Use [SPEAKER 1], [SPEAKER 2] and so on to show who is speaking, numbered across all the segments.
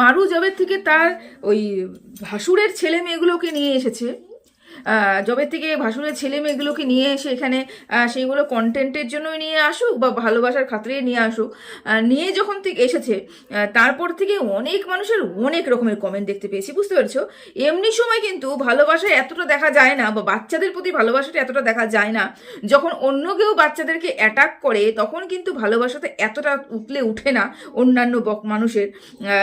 [SPEAKER 1] মারু জবের থেকে তার ওই ভাসুরের ছেলে মেয়েগুলোকে নিয়ে এসেছে। জবের থেকে ভাসুরের ছেলে মেয়েগুলোকে নিয়ে এসে এখানে সেইগুলো কন্টেন্টের জন্যই নিয়ে আসুক বা ভালোবাসার খাতিরে নিয়ে আসুক। নিয়ে যখন থেকে এসেছে তারপর থেকে অনেক মানুষের অনেক রকমের কমেন্ট দেখতে পেয়েছি, বুঝতে পেরেছ? এমনি সময় কিন্তু ভালোবাসা এতটা দেখা যায় না বা বাচ্চাদের প্রতি ভালোবাসাটা এতটা দেখা যায় না। যখন অন্য কেউ বাচ্চাদেরকে অ্যাটাক করে, তখন কিন্তু ভালোবাসাতে এতটা উতলে উঠে না অন্যান্য মানুষের।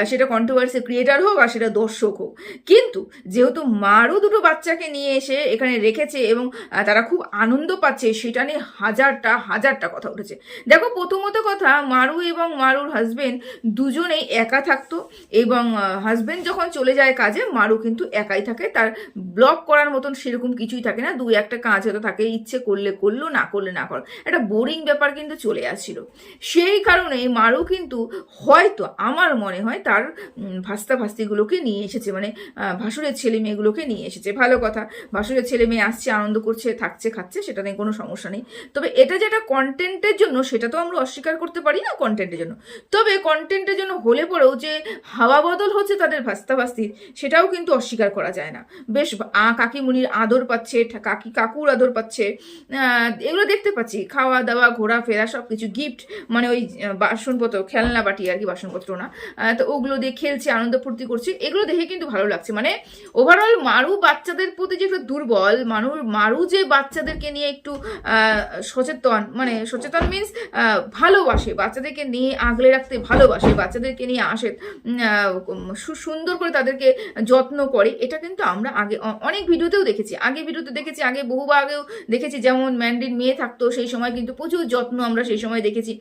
[SPEAKER 1] সেটা কন্ট্রোভার্সি ক্রিয়েটার হোক আর সেটা দর্শক হোক। কিন্তু যেহেতু মারও দুটো বাচ্চাকে নিয়ে এসে এখানে রেখেছে এবং তারা খুব আনন্দ পাচ্ছে। সেটা নিয়ে হাজারটা হাজারটা কথা উঠেছে। দেখো, প্রথমত কথা, মারু এবং মারুর হাজবেন্ড দুজনেই একা থাকতো এবং হাজবেন্ড যখন চলে যায় কাজে, মারু কিন্তু একাই থাকে। তার ব্লক করার মতন সেরকম কিছুই থাকে না। দু একটা কাজ হয়তো থাকে, ইচ্ছে করলে করল, না করলে না করো। একটা বোরিং ব্যাপার কিন্তু চলে আসছিল। সেই কারণে মারু কিন্তু হয়তো, আমার মনে হয়, তার ভাস্তা ভাস্তিগুলোকে নিয়ে এসেছে। মানে ভাসুরের ছেলে মেয়েগুলোকে নিয়ে এসেছে। ভালো কথা। ভাসুরের ছেলে মেয়ে আসছে, আনন্দ করছে, থাকছে, খাচ্ছে, সেটা নিয়ে কোনো সমস্যা নেই। তবে এটা যেটা কন্টেন্টের জন্য, সেটা তো আমরা অস্বীকার করতে পারি না কন্টেন্টের জন্য। তবে কন্টেন্টের জন্য হলে পরেও যে হাওয়া বদল হচ্ছে তাদের ভাস্তা ভাস্তির সেটাও কিন্তু অস্বীকার করা যায় না। বেশ কাকিমুনির আদর পাচ্ছে কাকি, কাকুর আদর পাচ্ছে এগুলো দেখতে পাচ্ছি। খাওয়া, দাওয়া, ঘোরাফেরা সব কিছু গিফট মানে ওই বাসনপত্র, খেলনা বাটি আর কি, বাসনপত্র না। তো ওগুলো দিয়ে খেলছে, আনন্দ ফুর্তি করছে, এগুলো দেখে কিন্তু ভালো লাগছে। মানে ওভারঅল মারু বাচ্চাদের প্রতি যে দুর্বল। মানুষ মারু যে বাচ্চাদেরকে নিয়ে একটু সচেতন মানে সচেতন মিনস ভালোবাসে, বাচ্চাদেরকে নিয়ে আগলে রাখতে ভালোবাসে, বাচ্চাদেরকে নিয়ে আসে সুন্দর করে তাদেরকে যত্ন করে। এটা কিন্তু আমরা আগে অনেক ভিডিওতেও দেখেছি। আগে ভিডিওতে দেখেছি, আগে বহুবার আগেও দেখেছি যেমন ম্যান্ডির মেয়ে থাকতো, সেই সময় কিন্তু প্রচুর যত্ন আমরা সেই সময় দেখেছি।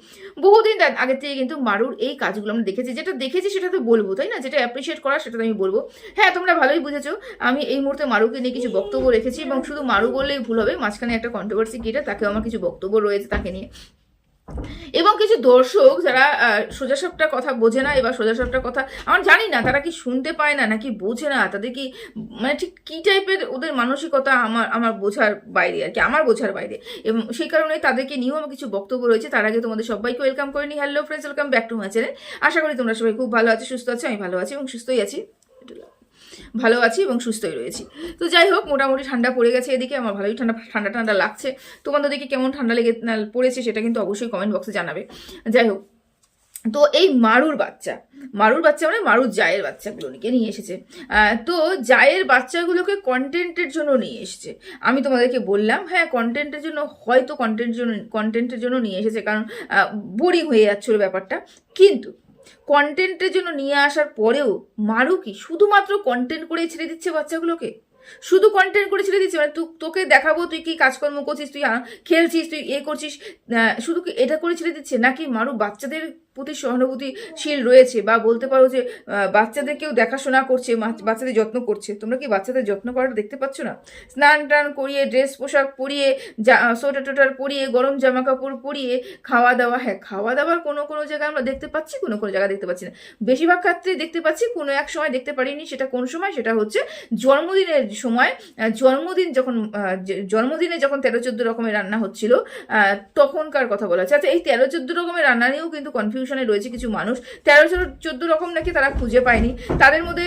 [SPEAKER 1] বহুদিন তার আগে থেকে কিন্তু মারুর এই কাজগুলো আমরা দেখেছি। যেটা দেখেছি সেটা তো বলব, তাই না? যেটা অ্যাপ্রিসিয়েট করা সেটা তো আমি বলব। হ্যাঁ তোমরা ভালোই বুঝেছ। আমি এই মুহূর্তে মারুকে নিয়ে কিছু বক্তব্য রেখেছি এবং শুধু মারু বললেই ভুল হবে মাঝখানে একটা কন্ট্রোভার্সি কেটে তাকে আমার কিছু বক্তব্য রয়েছে তাকে নিয়ে। এবং কিছু দর্শক যারা আহ, সোজাসাপটা কথা বোঝে না এবার সোজাসাপটা কথা আমার জানি না তারা কি শুনতে পায় না নাকি বোঝে না তাদের কি মানে ঠিক কি টাইপের ওদের মানসিকতা আমার আমার বোঝার বাইরে আর কি আমার বোঝার বাইরে। এবং সেই কারণে তাদেরকে নিয়েও আমার কিছু বক্তব্য রয়েছে তার আগে তোমাদের সবাইকে ওয়েলকাম করে নি hello friends welcome back to my channel আশা করি তোমরা সবাই খুব ভালো আছো সুস্থ আছো আমি ভালো আছি এবং সুস্থই আছি। ভালো আছি এবং সুস্থই রয়েছি। তো যাই হোক, মোটামুটি ঠান্ডা পড়ে গেছে এদিকে, আমার ভালোই ঠান্ডা ঠান্ডা ঠান্ডা লাগছে। তোমাদের দিকে কেমন ঠান্ডা লেগে পড়েছে সেটা কিন্তু অবশ্যই কমেন্ট বক্সে জানাবে। যাই হোক, তো এই মারুর বাচ্চা মারুর বাচ্চা মানে মারুর জায়ের বাচ্চাগুলোকে নিয়ে এসেছে। তো জায়ের বাচ্চাগুলোকে কন্টেন্টের জন্য নিয়ে এসেছে। আমি তোমাদেরকে বললাম হ্যাঁ কন্টেন্টের জন্য, হয়তো কন্টেন্টের জন্য কন্টেন্টের জন্য নিয়ে এসেছে, কারণ বোরিং হয়ে যাচ্ছিল ব্যাপারটা। কিন্তু কন্টেন্টের জন্য নিয়ে আসার পরেও মারু কি শুধুমাত্র কন্টেন্ট করে ছেড়ে দিচ্ছে বাচ্চাগুলোকে? শুধু কন্টেন্ট করে ছেড়ে দিচ্ছে? মানে তোকে দেখাবো তুই কি কাজকর্ম করছিস, তুই খেলছিস, তুই এ করছিস শুধু কি এটা করে ছেড়ে দিচ্ছে? নাকি মারু বাচ্চাদের প্রতি সহানুভূতিশীল রয়েছে বা বলতে পারো যে বাচ্চাদেরকেও দেখাশোনা করছে বাচ্চাদের যত্ন করছে। তোমরা কি বাচ্চাদের যত্ন করাটা দেখতে পাচ্ছ না? স্নান টান করিয়ে ড্রেস পোশাক পরিয়ে সোয়েটার টোটার পরিয়ে, গরম জামা কাপড় পরিয়ে, খাওয়া দাওয়া হ্যাঁ খাওয়া দাওয়ার কোনো কোনো জায়গায় আমরা দেখতে পাচ্ছি, কোনো কোনো জায়গায় দেখতে পাচ্ছি না। বেশিরভাগ ক্ষেত্রে দেখতে পাচ্ছি কোনো এক সময় দেখতে পারিনি, সেটা কোন সময়? সেটা হচ্ছে জন্মদিনের সময় জন্মদিন যখন জন্মদিনে যখন তেরো, চোদ্দ রকমের রান্না হচ্ছিল তখনকার কথা বলা হচ্ছে। আচ্ছা এই তেরো, চোদ্দ রকমের রান্না নিয়েও কিন্তু কনফিউশনে রয়েছে কিছু মানুষ, তেরো চোদ্দ রকম নাকি তারা খুঁজে পায়নি। তাদের মধ্যে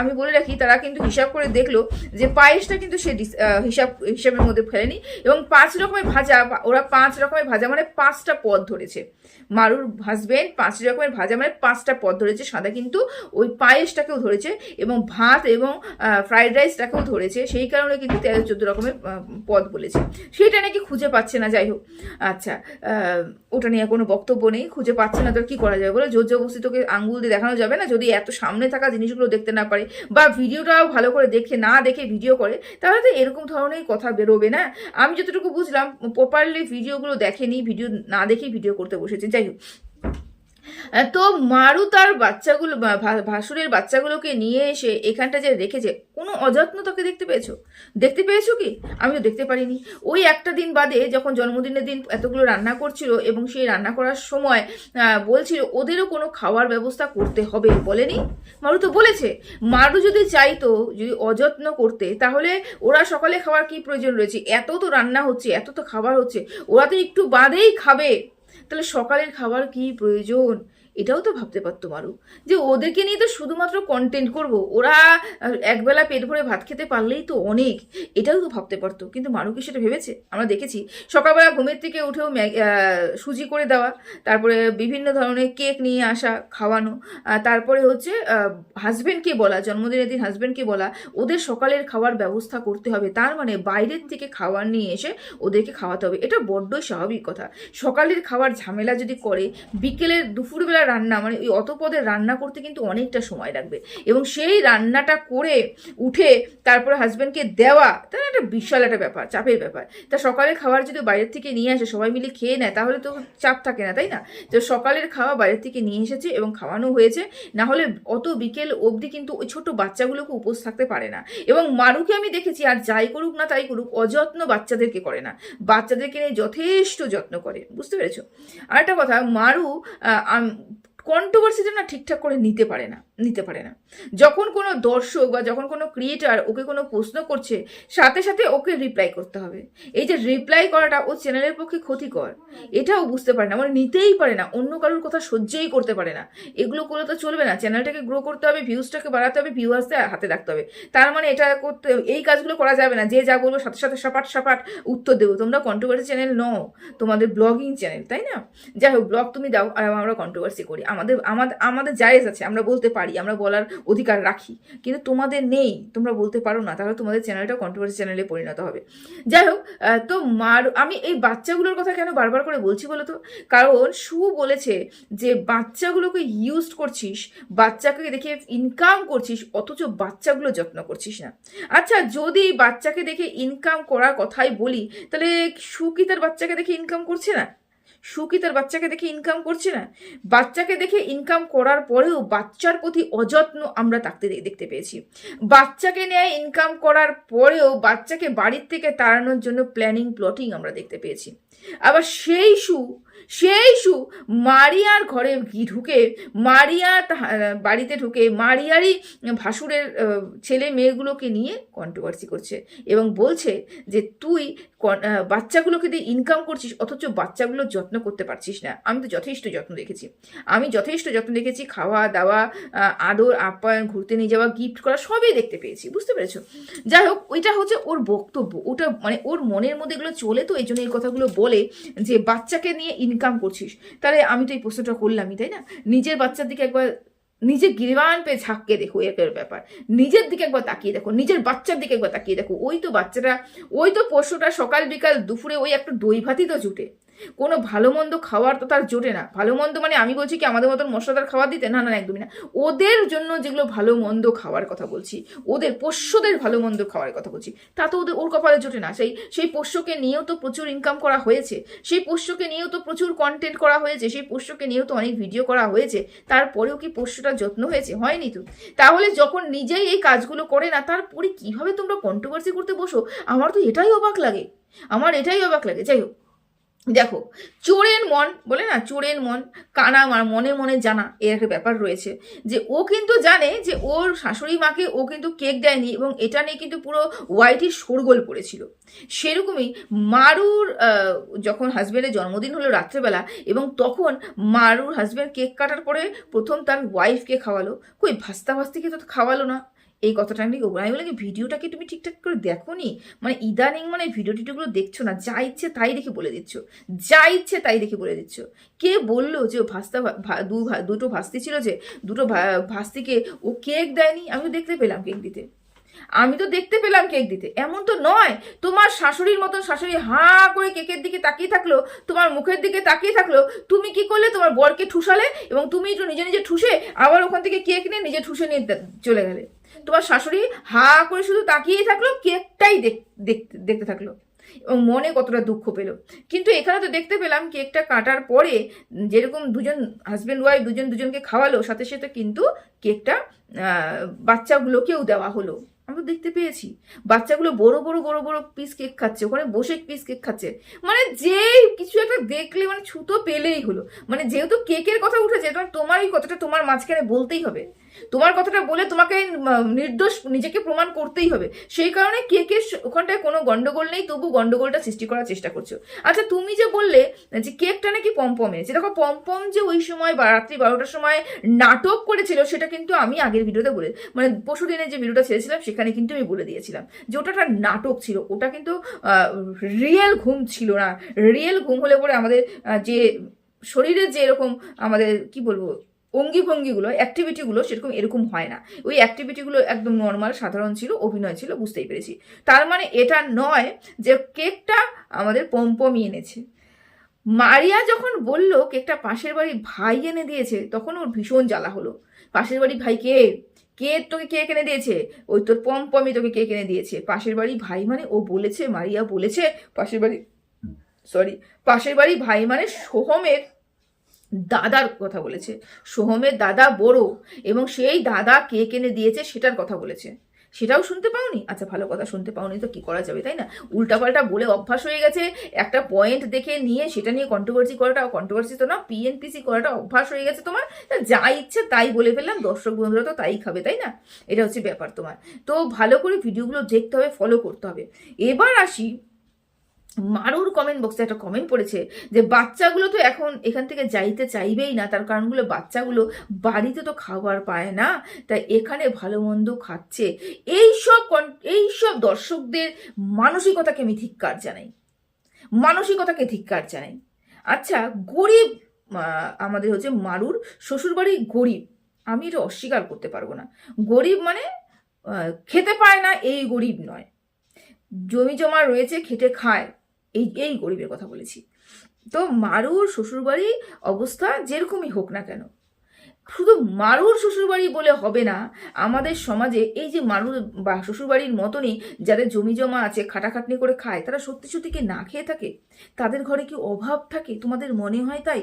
[SPEAKER 1] আমি বলে রাখি, তারা কিন্তু হিসাব করে দেখল যে পায়েসটা কিন্তু সে হিসাব, হিসাবের মধ্যে ফেলেনি এবং পাঁচ রকমের ভাজা ওরা পাঁচ রকমের ভাজা মানে পাঁচটা পদ ধরেছে। মারুর হাজবেন্ড পাঁচ রকমের ভাজা মানে পাঁচটা পদ ধরেছে, সাদা কিন্তু ওই পায়েসটাকেও ধরেছে এবং ভাত এবং ফ্রাইড রাইসটাকেও ধরেছে। সেই কারণে কিন্তু তেরো, চোদ্দ রকমের পদ বলেছে। সেটা নাকি খুঁজে পাচ্ছে না, যাই হোক। আচ্ছা ওটা নিয়ে কোনো বক্তব্য নেই। খুঁজে পাচ্ছে না তো কি করা যাবে? বলে জোর জবস্তি তোকে আঙ্গুল দিয়ে দেখানো যাবে না, যদি এত সামনে থাকা জিনিসগুলো দেখতে না পারে বা ভিডিওটাও ভালো করে দেখে, না দেখে ভিডিও করে, তাহলে তো এরকম ধরনের কথা বেরোবে না। আমি যতটুকু বুঝলাম প্রপারলি ভিডিওগুলো দেখেনি, ভিডিও না দেখেই ভিডিও করতে বসেছে। যাই হোক তো মারু তার বাচ্চাগুলো ভাসুরের বাচ্চাগুলোকে নিয়ে এসে এখানটা যে রেখেছে, কোনো অযত্ন তোকে দেখতে পেয়েছ? দেখতে পেয়েছ কি? আমি তো দেখতে পারিনি। ওই একটা দিন বাদে যখন জন্মদিনের দিন এতগুলো রান্না করছিল এবং সেই রান্না করার সময় বলছিল, ওদেরও কোনো খাওয়ার ব্যবস্থা করতে হবে। বলেনি? মারু তো বলেছে। মারু যদি চাইতো, যদি অযত্ন করতে, তাহলে ওরা সকালে খাওয়ার কি প্রয়োজন রয়েছে? এত তো রান্না হচ্ছে, এত তো খাবার হচ্ছে, ওরা তো একটু বাদেই খাবে। তাহলে সকালের খাবার কি প্রয়োজন? এটাও তো ভাবতে পারতো মারু। যে ওদেরকে নিয়ে তো শুধুমাত্র কন্টেন্ট করব। ওরা একবেলা পেট ভরে ভাত খেতে পারলেই তো অনেক। এটাও তো ভাবতে পারতো। কিন্তু মারু কি সেটা ভেবেছে? আমরা দেখেছি, সকালবেলা ঘুমের থেকে উঠেও সুজি করে দেওয়া, তারপরে বিভিন্ন ধরনের কেক নিয়ে আসা, খাওয়ানো তারপরে হচ্ছে হাজব্যান্ডকে বলা, জন্মদিনের দিন হাজব্যান্ডকে বলা, ওদের সকালের খাওয়ার ব্যবস্থা করতে হবে। তার মানে বাইরের থেকে খাবার নিয়ে এসে ওদেরকে খাওয়াতে হবে। এটা বড্ডই স্বাভাবিক কথা। সকালের খাওয়ার ঝামেলা যদি করে, বিকেলের দুপুরবেলা রান্না মানে ওই অত পদের রান্না করতে কিন্তু অনেকটা সময় লাগবে। এবং সেই রান্নাটা করে উঠে তারপরে হাজব্যান্ডকে দেওয়া তাহলে একটা বিশাল একটা ব্যাপার, চাপের ব্যাপার। তা সকালের খাবার যদি বাইরের থেকে নিয়ে আসে, সবাই মিলে খেয়ে নেয়, তাহলে তো চাপ থাকে না, তাই না? তো সকালের খাওয়া বাইরের থেকে নিয়ে এসেছে এবং খাওয়ানো হয়েছে। না হলে অত বিকেল অবধি কিন্তু ওই ছোট বাচ্চাগুলোকে উপোস থাকতে পারে না। এবং মারুকে আমি দেখেছি, আর যাই করুক না তাই করুক, অযত্ন বাচ্চাদেরকে করে না। বাচ্চাদেরকে নিয়ে যথেষ্ট যত্ন করে, বুঝতে পেরেছ? আরেকটা কথা, মারু কন্ট্রোভার্সিটা না ঠিকঠাক করে নিতে পারে না। নিতে পারে না। যখন কোনো দর্শক বা যখন কোনো ক্রিয়েটার ওকে কোনো প্রশ্ন করছে, সাথে সাথে ওকে রিপ্লাই করতে হবে। এই যে রিপ্লাই করাটা ও চ্যানেলের পক্ষে ক্ষতিকর, এটাও বুঝতে পারে না। মানে নিতেই পারে না, অন্য কারোর কথা সহ্যই করতে পারে না। এগুলো করলে তো চলবে না। চ্যানেলটাকে গ্রো করতে হবে ভিউজটাকে বাড়াতে হবে ভিউয়ার্সকে হাতে রাখতে হবে। তার মানে এটা করতে, এই কাজগুলো করা যাবে না। যে যা বলব, সাথে সাথে সাপাট সাপাট উত্তর দেবো। তোমরা কন্ট্রোভার্সি চ্যানেল নও, তোমাদের ব্লগিং চ্যানেল তাই না? যাই হোক ব্লগ তুমি দাও, আর আমরা কন্ট্রোভার্সি করি। আমাদের আমাদের আমাদের জায়েজ আছে, আমরা বলতে পারি। আমরা বলার অধিকার রাখি। কিন্তু তোমাদের নেই, তোমরা বলতে পারো না, তাহলে তোমাদের চ্যানেলটা কন্ট্রোভার্সি চ্যানেলে পরিণত হবে। যাই হোক তো মার, আমি এই বাচ্চাগুলোর কথা কেন বারবার করে বলছি বলো তো? কারণ সু বলেছে যে, বাচ্চাগুলোকে ইউজ করছিস, বাচ্চাকে দেখে ইনকাম করছিস, অথচ বাচ্চাগুলো যত্ন করছিস না। আচ্ছা যদি বাচ্চাকে দেখে ইনকাম করার কথাই বলি, তাহলে সু কি তার বাচ্চাকে দেখে ইনকাম করছে না? সু কি তার বাচ্চাকে দেখে ইনকাম করছে না? বাচ্চাকে দেখে ইনকাম করার পরেও বাচ্চার প্রতি অযত্ন আমরা তাকতে দেখতে পেয়েছি। বাচ্চাকে নিয়ে ইনকাম করার পরেও বাচ্চাকে বাড়ির থেকে তাড়ানোর জন্য প্ল্যানিং প্লটিং আমরা দেখতে পেয়েছি। আবার সেই সু সেই সু মারিয়ার ঘরে ঢুকে, মারিয়া বাড়িতে ঢুকে মারিয়ারই ভাসুরের ছেলে মেয়েগুলোকে নিয়ে কন্ট্রোভার্সি করছে এবং বলছে যে, তুই বাচ্চাগুলোকে দিয়ে ইনকাম করছিস, অথচ বাচ্চাগুলোর যত্ন করতে পারছিস না। আমি তো যথেষ্ট যত্ন দেখেছি। আমি যথেষ্ট যত্ন দেখেছি, খাওয়া, দাওয়া আদর, আপ্যায়ন, ঘুরতে নিয়ে যাওয়া গিফট করা, সবই দেখতে পেয়েছি। বুঝতে পেরেছ? যাই হোক, ওইটা হচ্ছে ওর বক্তব্য। ওটা মানে ওর মনের মধ্যে এগুলো চলে তো, এই জন্য এই কথাগুলো বলে যে, বাচ্চাকে নিয়ে ইনকাম করছিস। তাহলে আমি তো এই প্রশ্নটা করলামই, তাই না? নিজের বাচ্চার দিকে একবার নিজের গিরিবান পেয়ে ঝাঁককে দেখো একের ব্যাপার। নিজের দিকে একবার তাকিয়ে দেখো, নিজের বাচ্চার দিকে একবার তাকিয়ে দেখো। ওই তো বাচ্চাটা ওই তো পশুটা সকাল বিকাল দুপুরে ওই একটা দই ভাতই তো জুটে। কোনো ভালো মন্দ খাওয়ার তো তার জোটে না। ভালো মন্দ মানে আমি বলছি কি, আমাদের মতন মশলাদার খাবার দিতে? না না একদমই না। ওদের জন্য যেগুলো ভালো মন্দ খাওয়ার কথা বলছি, ওদের পোষ্যদের ভালো মন্দ খাওয়ার কথা বলছি, তা তো ওদের ওর কপালে জোটে না। সেই সেই পোষ্যকে নিয়েও তো প্রচুর ইনকাম করা হয়েছে, সেই পোষ্যকে নিয়েও তো প্রচুর কন্টেন্ট করা হয়েছে, সেই পোষ্যকে নিয়েও তো অনেক ভিডিও করা হয়েছে, তারপরেও কি পোষ্যটার যত্ন হয়েছে? হয়নি তো। তাহলে যখন নিজেই এই কাজগুলো করে না, তারপরে কীভাবে তোমরা কন্ট্রোভার্সি করতে বসো? আমার তো এটাই অবাক লাগে। আমার এটাই অবাক লাগে। যাই হোক। দেখো, চোরের মন, বলে না? চোরের মন, কানা মা- মনে মনে জানা, এর একটা ব্যাপার রয়েছে। যে ও কিন্তু জানে যে ওর শাশুড়ি মাকে ও কিন্তু কেক দেয়নি এবং এটা নিয়ে কিন্তু পুরো ওয়াইটির শোরগোল পড়েছিল। সেরকমই মারুর যখন হাজব্যান্ডের জন্মদিন হলো রাত্রেবেলা এবং তখন মারুর হাজব্যান্ড কেক কাটার পরে প্রথম তার ওয়াইফকে খাওয়ালো। কই ভাস্তা ভাস্তিকে তো খাওয়ালো না। এই কথাটা আমি ওগুলো আমি বলি ভিডিওটা কি তুমি ঠিকঠাক করে দেখো নি মানে ইদানিং মানে ভিডিও টিডিওগুলো দেখছ না? যা ইচ্ছে তাই দেখে বলে দিচ্ছ। যা ইচ্ছে তাই দেখে বলে দিচ্ছ। কে বলল যে ও ভাস্তা দুটো ভাস্তি ছিল যে, দুটো ভাস্তিকে ও কেক দেয়নি? আমি দেখতে পেলাম কেক দিতে। আমি তো দেখতে পেলাম কেক দিতে। এমন তো নয়, তোমার শাশুড়ির মতন শাশুড়ি হাঁ করে কেকের দিকে তাকিয়ে থাকল, তোমার মুখের দিকে তাকিয়ে থাকল, তুমি কি করলে? তোমার বরকে ঠুসালে এবং তুমি একটু নিজে নিজে ঠুসে আবার ওখান থেকে কেক নিয়ে নিজে ঠুসে নিয়ে চলে গেলে। তোমার শাশুড়ি হা করে শুধু তাকিয়েই থাকল, কেকটাই দেখতে থাকল। এবং মনে কতটা দুঃখ পেল। কিন্তু এখানে তো দেখতে পেলাম কেকটা কাটার পরে যেরকম দুজন হাজব্যান্ড ওয়াইফ দুজন দুজনকে খাওয়ালো, সাথে সাথে কিন্তু কেকটা বাচ্চাগুলোকেও দেওয়া হলো। আমরা দেখতে পেয়েছি। বাচ্চাগুলো বড় বড় বড় বড় পিস কেক খাচ্ছে, ওখানে বসে পিস কেক খাচ্ছে। মানে যে কিছু একটা দেখলে মানে ছুতো পেলেই হলো। মানে যেহেতু কেকের কথা উঠেছে তোমার এই কথাটা তোমার মাঝখানে বলতেই হবে। তোমার কথাটা বলে তোমাকে নির্দোষ নিজেকে প্রমাণ করতেই হবে। সেই কারণে কেকের স- ওখানটায় কোনো গন্ডগোল নেই, তবু গন্ডগোলটা সৃষ্টি করার চেষ্টা করছ। আচ্ছা তুমি যে বললে যে কেকটা নাকি পম্পম এনেছে, দেখো পম্পম যে ওই সময় বা রাত্রি বারোটার সময় নাটক করেছিল, সেটা কিন্তু আমি আগের ভিডিওতে বলে মানে পরশু দিনের যে ভিডিওটা ছেড়েছিলাম, সেখানে কিন্তু আমি বলে দিয়েছিলাম যে ওটা একটা নাটক ছিল। ওটা কিন্তু রিয়েল ঘুম ছিল না। রিয়েল ঘুম হলে পরে আমাদের যে শরীরের যে এরকম আমাদের, কি বলব অঙ্গি ভঙ্গিগুলো অ্যাক্টিভিটিগুলো সেরকম এরকম হয় না। ওই অ্যাক্টিভিটিগুলো একদম নর্মাল সাধারণ ছিল, অভিনয় ছিল, বুঝতেই পেরেছি। তার মানে এটা নয় যে কেকটা আমাদের পম্পমি এনেছে। মারিয়া যখন বলল, কেকটা পাশের বাড়ি ভাই এনে দিয়েছে, তখন ওর ভীষণ জ্বালা হলো। পাশের বাড়ি ভাই কে? কে তোকে কেক এনে দিয়েছে? ওই তোর পম্পমি তোকে কেক এনে দিয়েছে। পাশের বাড়ি ভাই মানে? ও বলেছে, মারিয়া বলেছে, পাশের বাড়ি সরি পাশের বাড়ি ভাই মানে সোহমের দাদার কথা বলেছে। সোহমের দাদা বড় এবং সেই দাদা কে কেনে দিয়েছে সেটার কথা বলেছে। সেটাও শুনতে পাওনি? আচ্ছা ভালো কথা, শুনতে পাওনি তো কি করা যাবে, তাই না? উল্টাপাল্টা বলে অভ্যাস হয়ে গেছে, একটা পয়েন্ট দেখে নিয়ে সেটা নিয়ে কন্ট্রোভার্সি করাটা কন্ট্রোভার্সি তো না পিএনপিসি করাটা অভ্যাস হয়ে গেছে তোমার। যা ইচ্ছে তাই বলে ফেললাম, দর্শক বন্ধুরা তো তাই খাবে, তাই না? এটা হচ্ছে ব্যাপার তোমার। তো ভালো করে ভিডিওগুলো দেখতে হবে ফলো করতে হবে। এবার আসি মারুর কমেন্ট বক্সে একটা কমেন্ট পড়েছে যে, বাচ্চাগুলো তো এখন এখান থেকে যাইতে চাইবেই না, তার কারণগুলো বাচ্চাগুলো বাড়িতে তো খাবার পায় না, তাই এখানে ভালো মন্দ খাচ্ছে। এইসব এইসব দর্শকদের মানসিকতাকে আমি ধিক্কার জানাই। মানসিকতাকে ধিক্কার জানাই। আচ্ছা গরিব আমাদের হচ্ছে মারুর শ্বশুরবাড়ি গরিব। আমি এটা অস্বীকার করতে পারব না। গরিব মানে খেতে পায় না, এই গরিব নয়। জমি জমা রয়েছে, খেটে খায়। এই এই গরিবের কথা বলেছি। তো মারুর শ্বশুরবাড়ি অবস্থা যেরকমই হোক না কেন। শুধু মারুর শ্বশুরবাড়ি বলে হবে না, আমাদের সমাজে এই যে মারুর বা শ্বশুরবাড়ির মতনই যাদের জমি জমা আছে, খাটাখাটনি করে খায়, তারা সত্যি সত্যি কি না খেয়ে থাকে? তাদের ঘরে কি অভাব থাকে? তোমাদের মনে হয় তাই?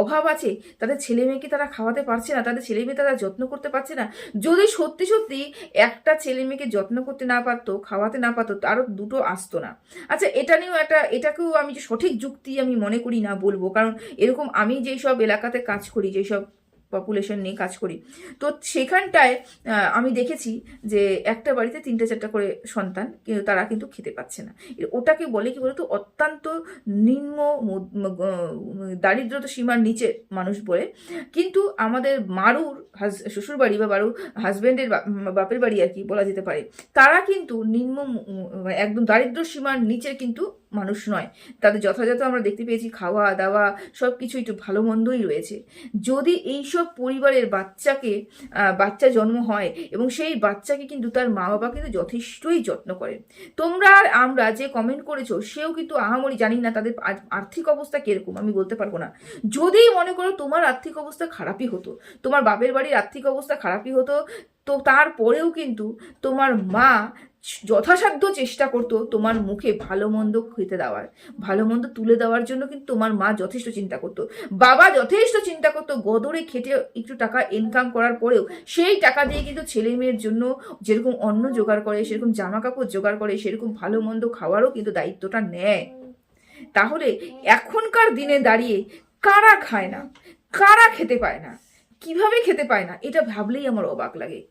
[SPEAKER 1] অভাব আছে, তাদের ছেলে মেয়েকে তারা খাওয়াতে পারছে না, তাদের ছেলে মেয়ে তারা যত্ন করতে পারছে না। যদি সত্যি সত্যি একটা ছেলে মেয়েকে যত্ন করতে না পারতো, খাওয়াতে না পারতো আরও দুটো আসতো না। আচ্ছা এটা নিয়েও একটা, এটাকেও আমি যে সঠিক যুক্তি আমি মনে করি না বলব, কারণ এরকম আমি যেই সব এলাকাতে কাজ করি যেই সব পপুলেশন নিয়ে কাজ করি। তো সেখানটায় আমি দেখেছি যে একটা বাড়িতে তিনটে চারটা করে সন্তান, কিন্তু তারা কিন্তু খেতে পাচ্ছে না। ওটাকে বলে কি বলতো, অত্যন্ত নিম্ন দারিদ্রতা সীমার নিচে মানুষ বলে। কিন্তু আমাদের মারুর হাজ- শ্বশুরবাড়ি বা বারুর হাজব্যান্ডের বাপের বাড়ি আর কি বলা যেতে পারে, তারা কিন্তু নিম্ন একদম দারিদ্র সীমার নিচের কিন্তু মানুষ নয়। তাদের যথাযথ আমরা দেখতে পেয়েছি খাওয়া, দাওয়া সব কিছু একটু ভালো মন্দই রয়েছে। যদি এইসব পরিবারের বাচ্চাকে বাচ্চা জন্ম হয় এবং সেই বাচ্চাকে কিন্তু তার মা বাবা কিন্তু যথেষ্টই যত্ন করে তোমরা আর আমরা যে কমেন্ট করেছ, সেও কিন্তু আহামরি জানি না তাদের আর্থিক অবস্থা কীরকম, আমি বলতে পারব না। যদি মনে করো তোমার আর্থিক অবস্থা খারাপই হতো, তোমার বাপের বাড়ির আর্থিক অবস্থা খারাপই হতো, তো তারপরেও কিন্তু তোমার মা যথাসাধ্য চেষ্টা করতো তোমার মুখে ভালো মন্দ খেতে দেওয়ার। ভালো মন্দ তুলে দেওয়ার জন্য কিন্তু তোমার মা যথেষ্ট চিন্তা করতো। বাবা যথেষ্ট চিন্তা করতো, গদরে খেটে একটু টাকা ইনকাম করার পরেও সেই টাকা দিয়ে কিন্তু ছেলে মেয়ের জন্য যেরকম অন্ন জোগাড় করে, সেরকম জামা কাপড় জোগাড় করে, সেরকম ভালো মন্দ খাওয়ারও কিন্তু দায়িত্বটা নেয়। তাহলে এখনকার দিনে দাঁড়িয়ে কারা খায় না? কারা খেতে পায় না? কীভাবে খেতে পায় না? এটা ভাবলেই আমার অবাক লাগে।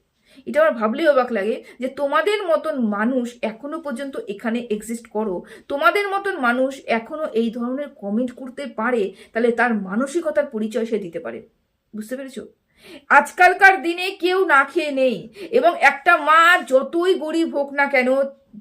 [SPEAKER 1] এটা আমার ভাবলেই অবাক লাগে যে তোমাদের মতন মানুষ এখনও পর্যন্ত এখানে এক্সিস্ট করো। তোমাদের মতন মানুষ এখনও এই ধরনের কমেন্ট করতে পারে, তাহলে তার মানসিকতার পরিচয় সে দিতে পারে। বুঝতে পেরেছ? আজকালকার দিনে কেউ না খেয়ে নেই এবং একটা মা যতই গরিব হোক না কেন,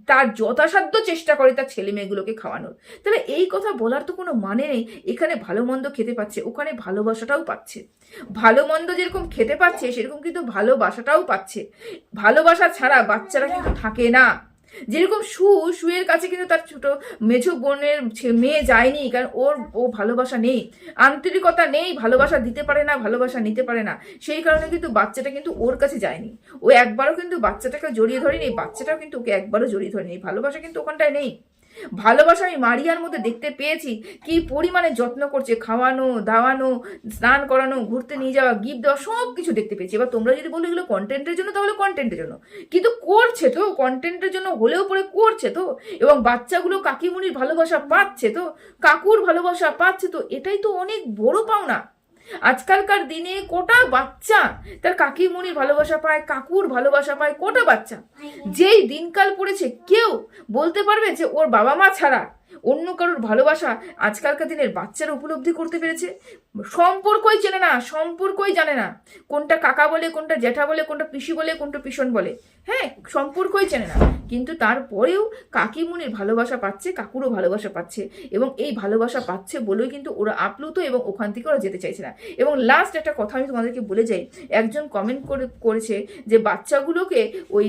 [SPEAKER 1] তার যথাসাধ্য চেষ্টা করে তার ছেলে মেয়েগুলোকে খাওয়ানোর। তাহলে এই কথা বলার তো কোনো মানে নেই। এখানে ভালো মন্দ খেতে পাচ্ছে, ওখানে ভালোবাসাটাও পাচ্ছে। ভালো মন্দ যেরকম খেতে পাচ্ছে, সেরকম কিন্তু ভালোবাসাটাও পাচ্ছে। ভালোবাসা ছাড়া বাচ্চারা কিন্তু থাকে না। যেরকম সু, সুয়ের কাছে কিন্তু তার ছোট মেঝো বোনের মেয়ে যায়নি, কারণ ওর, ও ভালোবাসা নেই। আন্তরিকতা নেই, ভালোবাসা দিতে পারে না, ভালোবাসা নিতে পারে না। সেই কারণে কিন্তু বাচ্চাটা কিন্তু ওর কাছে যায়নি। ও একবারও কিন্তু বাচ্চাটাকে জড়িয়ে ধরেনি বাচ্চাটাও কিন্তু ওকে একবারও জড়িয়ে ধরেনি। ভালোবাসা কিন্তু ওখানটায় নেই। ভালোবাসা আমি মারিয়ার মধ্যে দেখতে পেয়েছি কি পরিমাণে যত্ন করছে, খাওয়ানো, দাওয়ানো, স্নান করানো, ঘুরতে নিয়ে যাওয়া গিফট দেওয়া সব কিছু দেখতে পেয়েছি। এবার তোমরা যদি বলো এগুলো কন্টেন্টের জন্য, তাহলে কন্টেন্টের জন্য। কিন্তু করছে তো কন্টেন্টের জন্য হলেও পরে করছে তো। এবং বাচ্চাগুলো কাকিমুনির ভালোবাসা পাচ্ছে তো, কাকুর ভালোবাসা পাচ্ছে তো, এটাই তো অনেক বড় পাওনা। আজকালকার দিনে কোটা বাচ্চা। তার কাকিমুনির ভালোবাসা পায় কাকুর ভালোবাসা পায় কোটা বাচ্চা। যেই দিনকাল পড়েছে কেউ বলতে পারবে যে ওর বাবা মা ছাড়া অন্য কারোর ভালোবাসা আজকালকার দিনের বাচ্চারা উপলব্ধি করতে পেরেছে। সম্পর্কই চেনে না, সম্পর্কই জানে না। কোনটা কাকা বলে, কোনটা জ্যাঠা বলে, কোনটা পিসি বলে, কোনটা পিসন বলে। হ্যাঁ সম্পর্কই চেনে না। কিন্তু তারপরেও কাকিমুনির ভালোবাসা পাচ্ছে, কাকুরও ভালোবাসা পাচ্ছে এবং এই ভালোবাসা পাচ্ছে বলেই কিন্তু ওরা আপ্লুত এবং ওখান থেকে ওরা যেতে চাইছে না। এবং লাস্ট একটা কথা আমি তোমাদেরকে বলে যাই, একজন কমেন্ট করে, করেছে যে বাচ্চাগুলোকে ওই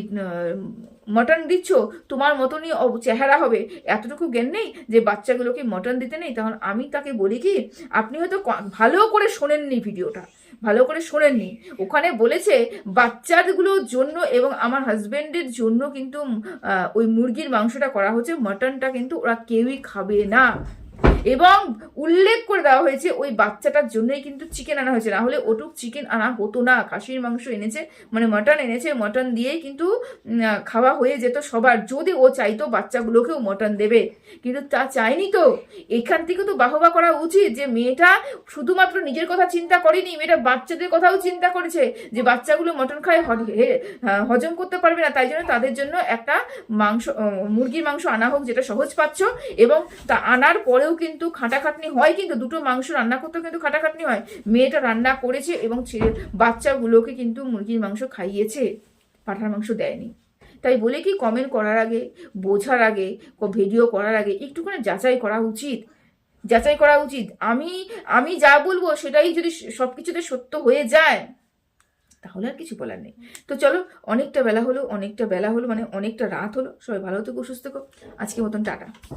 [SPEAKER 1] মটন দিচ্ছ, তোমার মতনই চেহারা হবে। এতটুকু জ্ঞান নেই যে বাচ্চাগুলোকে মটন দিতে নেই। তখন আমি তাকে বলি কি, আপনি হয়তো ভালো করে শোনেননি ভিডিওটা, ভালো করে শোনেননি। ওখানে বলেছে, বাচ্চাগুলোর জন্য এবং আমার হাজব্যান্ডের জন্য কিন্তু ওই মুরগির মাংসটা করা হচ্ছে, মাটনটা কিন্তু ওরা কেউই খাবে না। এবং উল্লেখ করে দেওয়া হয়েছে ওই বাচ্চাটার জন্যই কিন্তু চিকেন আনা হয়েছে। না হলে ওটুক চিকেন আনা হতো না। খাসির মাংস এনেছে মানে মটন এনেছে মটন দিয়েই কিন্তু খাওয়া হয়ে যেত সবার। যদি ও চাইতো বাচ্চাগুলোকেও মটন দেবে। কিন্তু তা চায়নি তো। এখান থেকে তো বাহবা করা উচিত যে মেয়েটা শুধুমাত্র নিজের কথা চিন্তা করেনি, মেয়েটা বাচ্চাদের কথাও চিন্তা করেছে যে বাচ্চাগুলো মটন খায় হজম করতে পারবে না। তাই জন্য তাদের জন্য একটা মাংস মুরগির মাংস আনা হোক, যেটা সহজ পাচ্ছ। এবং তা আনার পরেও কিন্তু খাটাখাটনি হয় কিন্তু, দুটো মাংস রান্না করতেও কিন্তু খাটাখাটনি হয়। মেয়েটা রান্না করেছে এবং ছে- বাচ্চাগুলোকে কিন্তু মুরগির মাংস খাইয়েছে, পাঠার মাংস দেয়নি। তাই বলে কি কমেন্ট করার আগে, বোঝার আগে ভিডিও করার আগে একটুখানি যাচাই করা উচিত। যাচাই করা উচিত। আমি আমি যা বলব সেটাই যদি সব কিছুতে সত্য হয়ে যায়, তাহলে আর কিছু বলার নেই। তো চলো, অনেকটা বেলা হলো, অনেকটা বেলা হলো মানে অনেকটা রাত হলো। সবাই ভালো থেকো, সুস্থ আজকে মতন টাটা।